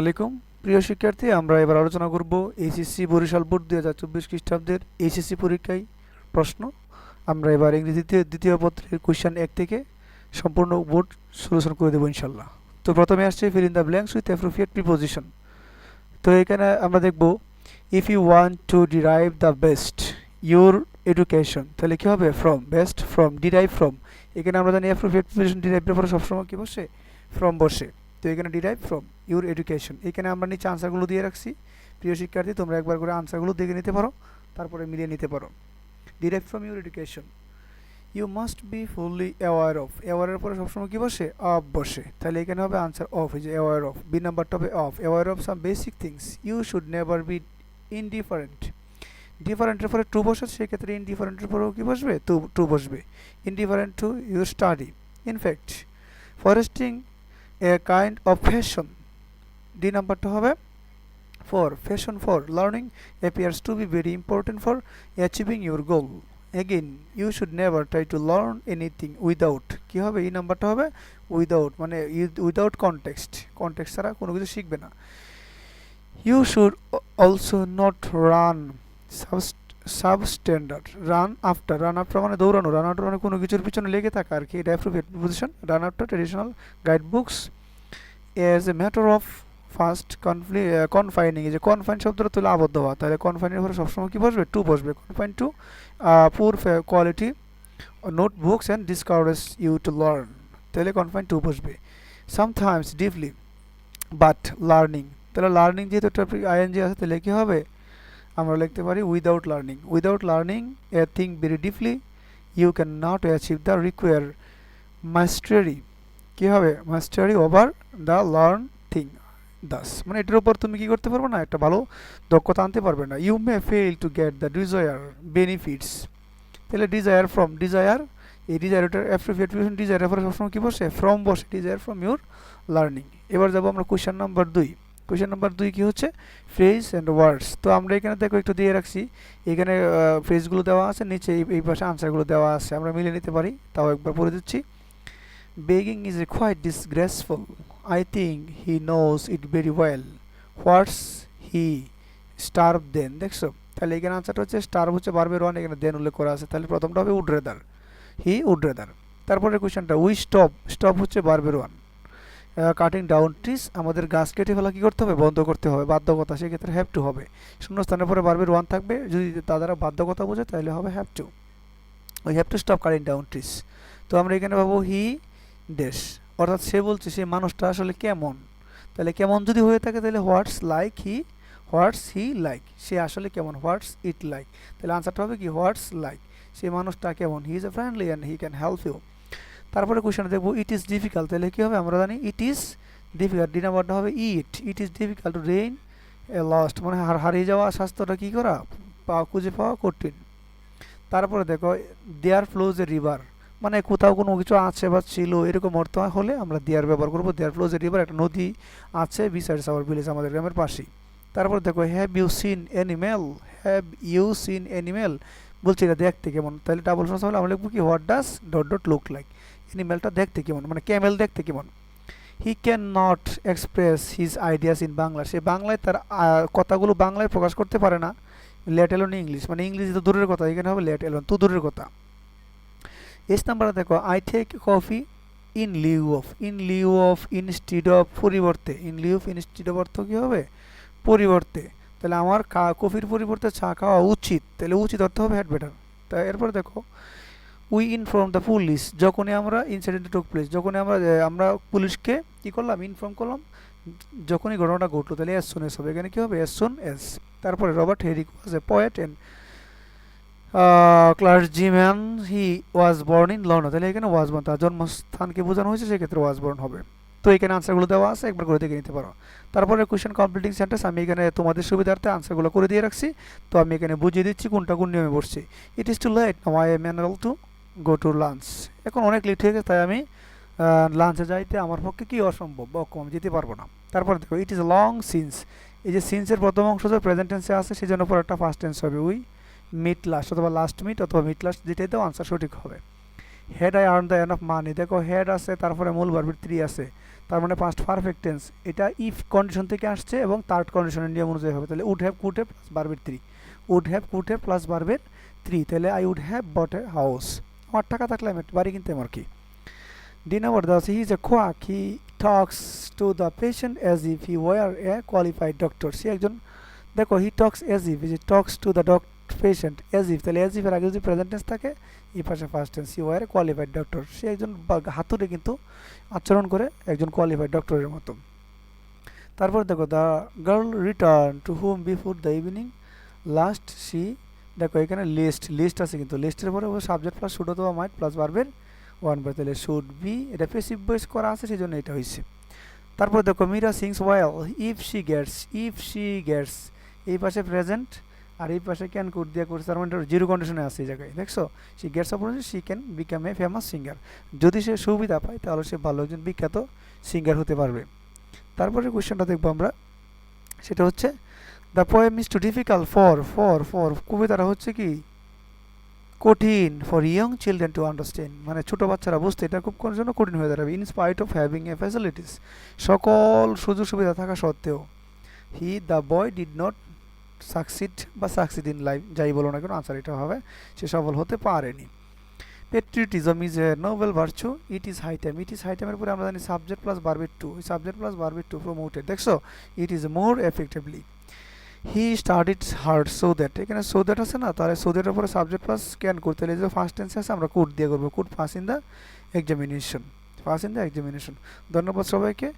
আলাইকুম। প্রিয় শিক্ষার্থী, আমরা এবার আলোচনা করব এইচএসসি বরিশাল বোর্ড দুই হাজার চব্বিশ খ্রিস্টাব্দের এইচএসসি পরীক্ষায় প্রশ্ন। আমরা এবার ইংরেজিতে দ্বিতীয় পত্রের কোয়েশ্চেন এক থেকে সম্পূর্ণ বোর্ড সলিউশন করে দেবো ইনশাল্লাহ। তো প্রথমে আসছে fill in the blanks with appropriate preposition তো এখানে আমরা দেখব if you want to derive the best your education তাহলে কী হবে? From best from derive from এখানে আমরা জানি অ্যাপ্রোপ্রিয়েট প্রিপোজিশন ডিরাইভের পরে সবসময় কী বসে? ফ্রম বসে। তো এখানে ডিরাইভ ফ্রম ইউর এডুকেশন এখানে আমরা নিচে আনসারগুলো দিয়ে রাখছি। প্রিয় শিক্ষার্থী, তোমরা একবার করে আনসারগুলো দেখে নিতে পারো, তারপরে মিলিয়ে নিতে পারো। Derive from your education you must be fully aware of অ্যাওয়ারের পরে সবসময় কী বসে? অফ বসে। তাহলে এখানে হবে আনসার অফ যে অ্যাওয়ার অফ বি নাম্বারটা হবে of aware of some basic things you should never be indifferent ডিফারেন্টের পরে টু বসে সেক্ষেত্রে ইনডিফারেন্টের পরেও কী বসবে? টু টু বসবে। Indifferent to your study in fact fostering a kind of passion D নাম্বারটা হবে for passion for learning appears to be very important for achieving your goal again you should never try to learn anything without কী হবে? এই নাম্বারটা হবে without মানে without context context ছাড়া কোনো কিছু শিখবে না। You should also not run substandard run after run after মানে দৌড়ানো। রান আফটার মানে কোনো কিছুর পিছনে লেগে থাকা আর কি। এটা appropriate position run after traditional guide books as a matter of first কনফ্লি confining যে কনফাইন শব্দটা তুলে আবদ্ধ হওয়া। তাহলে কনফাইনের পরে সবসময় কী বসবে? টু বসবে। Confine to poor quality note books and discourage you to learn তাহলে কনফাইন টু বসবে। সামটাইমস ডিপলি বাট লার্নিং তাহলে লার্নিং যেহেতু আইএনজি আছে, তাহলে কী হবে? আমরা লিখতে পারি without learning without learning a thing very deeply you can not achieve the require mastery কী হবে? Mastery over the learn thing thus মানে এটার উপর তুমি কী করতে পারবে না? একটা ভালো দক্ষতা আনতে পারবে না। You may fail to get the desire benefits তাহলে ডিজায়ার ফ্রম ডিজায়ার এই ডিজায়ার ওটার অ্যাপ্রিফিয়েশন ডিজায়ারের পরে সবসময় কী বসে? ফ্রম বসে ডিজায়ার ফ্রম ইউর লার্নিং এবার যাব আমরা কোয়েশ্চেন নাম্বার দুই। কোয়েশ্চেন নাম্বার দুই কী হচ্ছে? ফ্রেজ অ্যান্ড ওয়ার্ডস তো আমরা এখানে দেখো একটু দিয়ে রাখছি। এখানে ফ্রেজগুলো দেওয়া আছে, নিচে এই পাশে আনসারগুলো দেওয়া আছে। আমরা মিলে নিতে পারি। তাও একবার পড়ে দিচ্ছি। Is a quite disgraceful I think he knows it very well what's he starve then দেখছ? তাহলে এখানে আনসারটা হচ্ছে স্টার্ভ হচ্ছে বারবার ওয়ান এখানে দেন উল্লেখ করা আছে। তাহলে প্রথমটা হবে would rather he would rather তারপরে কোয়েশ্চেনটা উই স্টপ স্টপ হচ্ছে বারবার ওয়ান কাটিং ডাউন ট্রিস আমাদের গাছ কেটে ফেলা কী করতে হবে? বন্ধ করতে হবে। বাধ্যকতা, সেক্ষেত্রে হ্যাভ টু হবে। শূন্যস্থানের পরে বারবার ওয়ান থাকবে। যদি তাদের বাধ্যকতা বোঝে, তাহলে হবে হ্যাভ টু ওই have to stop cutting down trees তো আমরা এখানে পাবো হি ডেস অর্থাৎ সে বলছে সে মানুষটা আসলে কেমন? তাহলে কেমন যদি হয়ে থাকে তাহলে what's like he, what's he like. সে আসলে কেমন? What's it like. তাহলে আনসারটা হবে কি? What's like. সে মানুষটা কেমন? He is a friendly and he can help you. তারপরে কোয়েশনে দেখব, ইট ইজ ডিফিকাল্ট। তাহলে কী হবে? আমরা জানি ইট ইজ ডিফিকাল্ট। ডি নাম্বারটা হবে it. It is difficult to rain a lost. মানে হারিয়ে যাওয়া স্বাস্থ্যটা কী করা? পাওয়া, খুঁজে পাওয়া কঠিন। তারপরে দেখো, দেয়ার ফ্লোজ এ রিভার। মানে কোথাও কোনো কিছু আছে বা ছিল, এরকম অর্থ হলে আমরা দেয়ার ব্যবহার করব। দেয়ার ফ্লোজ রিভার একটা নদী আছে বিসাইডস আওয়ার ভিলেজ আমাদের গ্রামের পাশেই। তারপর দেখো have you seen animal have you seen animal বলছি, এটা দেখতে কেমন? তাহলে ডাবল ফ্রান্স হলে, আমরা লিখব কি what does dot dot look like অ্যানিমেলটা দেখতে কেমন? মানে ক্যামেল দেখতে কেমন? He can not express his ideas in Bangla সে বাংলায় তার কথাগুলো বাংলায় প্রকাশ করতে পারে না। লেট এলোন ইংলিশ মানে ইংলিশ তো দূরের কথা, এখানে হবে লেট এলোন তো দূরের কথা। এস নাম্বারে দেখো I take coffee in lieu of in lieu of instead of পরিবর্তে। In lieu of instead of অর্থ কী হবে? পরিবর্তে। তাহলে আমার কফির পরিবর্তে চা খাওয়া উচিত। তাহলে উচিত অর্থ হবে হ্যাড বেটার তা এরপর দেখো উই ইনফর্ম দ্য পুলিশ যখনই আমরা ইনসিডেন্ট টুক প্লেস যখনই আমরা আমরা পুলিশকে কী করলাম? ইনফর্ম করলাম। যখনই ঘটনাটা ঘটলো, তাহলে এস সুন এস হবে। এখানে কী হবে? এস সুন এস তারপরে Robert Herrick was a poet and clergyman he was born in London তাহলে এখানে ওয়াজ বর্ন তার জন্মস্থানকে বোঝানো হয়েছে, সেক্ষেত্রে ওয়াজ বর্ন হবে। তো এখানে আনসারগুলো দেওয়া আছে, একবার করে দেখে নিতে পারো। তারপরে কোয়েশ্চেন কমপ্লিটিং সেন্টেন্স আমি এখানে তোমাদের সুবিধার্থে আনসারগুলো করে দিয়ে রাখছি। তো আমি এখানে বুঝিয়ে দিচ্ছি কোনটা কোন নিয়মে বসছি। It is too late now I a ম্যানারাল to go to lunch এখন অনেক লেট হয়ে গেছে, তাই আমি লাঞ্চে যাইতে আমার পক্ষে কি অসম্ভব, বা কম যেতে পারব না। তারপরে দেখো ইট ইজ লং সিন্স এই যে সিন্সের প্রথম অংশ যে প্রেজেন্ট টেন্সে আছে সেই জন্য পর একটা ফার্স্ট টেন্স হবে। উই মিট লাস্ট অথবা লাস্ট মিট অথবা মিট লাস্ট যেটাই দাও আনসার সঠিক হবে। Had I earn the an of money দেখো হেড আছে, তারপরে মূল ভার্বের থ্রি আছে। তার মানে পাস্ট পারফেক্ট টেন্স এটা ইফ কন্ডিশন থেকে আসছে এবং থার্ড কন্ডিশনের নিয়ম অনুযায়ী হবে। তাহলে would have could have plus বার্বের three would have could have plus বার্বের three তাহলে I would have bought a house আমার টাকা থাকলে আমি বাড়ি কিনতাম আর কি। ডি নাম্বার আছে he is a quack he talks to the patient as if he were a qualified doctor সে একজন, দেখো he talks as if talks to the doc patient as if তাহলে অ্যাজ ইফের আগে যদি present tense থাকে, এই পাশে first tense were a qualified doctor সে একজন হাতুড়ে কিন্তু আচরণ করে একজন কোয়ালিফাইড ডক্টরের মতো। তারপর দেখো the girl return to home before the evening last C দেখো এখানে লিস্ট লিস্ট আছে কিন্তু লিস্টের পরে সাবজেক্ট প্লাস শুড অথবা মাইট প্লাস বারবের ওয়ান বার তাহলে শুড বি এটা পেসিভ বয়েস করা আছে সেই জন্য এটা হয়েছে তারপর দেখো Meera sings while if she gets if she gets এই পাশে প্রেজেন্ট আর এই পাশে ক্যান কোড দিয়ে করছে, তার মানে জিরো কন্ডিশনে আছে এই জায়গায়। দেখছ? She gets opportunity she can become a famous singer যদি সে সুবিধা পায়, তাহলে সে ভালো একজন বিখ্যাত সিঙ্গার হতে পারবে। তারপরে কোয়েশ্চেনটা দেখব আমরা, সেটা হচ্ছে the poem is too difficult for for for কবিতাটা হচ্ছে কি, কঠিন for young children to understand মানে ছোটো বাচ্চারা বুঝতে এটা খুব কোন জন্য কঠিন হয়ে দাঁড়াবে in spite of having a facilities সকল সুযোগ সুবিধা থাকা সত্ত্বেও he the boy did not succeed বা সাকসিড ইন লাইফ যাই বলো না কেন আনসার এটা হবে, সে সফল হতে পারেনি। Patriotism is a noble virtue it is high time it is high টাইমের পরে আমরা জানি subject plus বারবিট two subject plus বারবিট two promoted দেখছ? It is more effectively he start started hard so that এখানে সো দ্যাট আছে না? তাহলে so দ্যাটের পরে সাবজেক্ট প্লাস স্ক্যান করতে হলে যে ফার্স্ট টেন্স আছে, আমরা কোড দিয়ে করব could pass in the examination pass in the examination ধন্যবাদ সবাইকে।